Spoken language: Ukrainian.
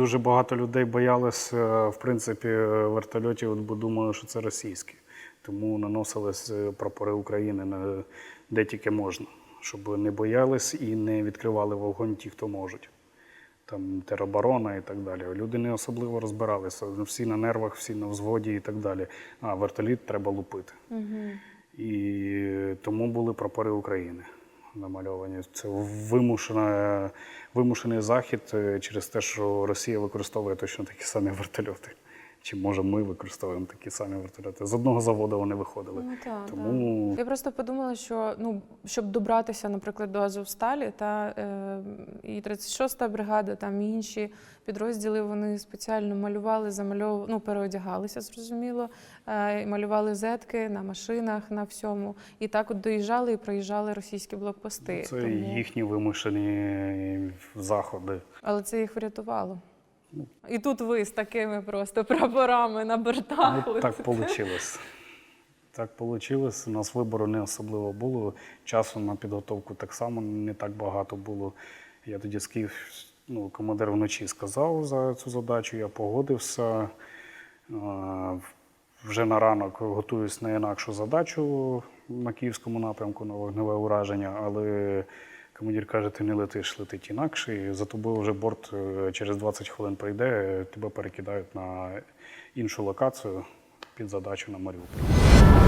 Дуже багато людей боялись, е, в принципі, вертольотів, бо думали, що це російські. Тому наносились е, прапори України на де тільки можна, щоб не боялись і не відкривали вогонь ті, хто можуть. Там тероборона і так далі. Люди не особливо розбиралися. Всі на нервах, всі на взводі і так далі. А вертоліт треба лупити. І тому були прапори України намальовані. Це вимушена, вимушений захід е, через те, що Росія використовує точно такі самі вертольоти. Чи може ми використовуємо такі самі вертольоти? З одного заводу вони виходили. Ну, так, Тому Я просто подумала, що ну, щоб добратися, наприклад, до Азовсталі, та е, і 36-та бригада, там і інші підрозділи, вони спеціально малювали, замальовували, ну, переодягалися, зрозуміло, е, малювали зетки на машинах, на всьому. І так от доїжджали і проїжджали російські блокпости. це Тому- їхні вимушені заходи. Але це їх врятувало. І тут ви з такими просто прапорами на бортах. Ну, так вийшло. Так вийшло. У нас вибору не особливо було. Часу на підготовку так само не так багато було. Я тоді з Київ, ну, командир вночі сказав за цю задачу, я погодився. Вже на ранок готуюсь на інакшу задачу на київському напрямку на вогневе ураження, але командир каже, ти не летиш, летить інакше, і за тобою вже борт е, через 20 хвилин прийде, тебе перекидають на іншу локацію під задачу на Маріуполь.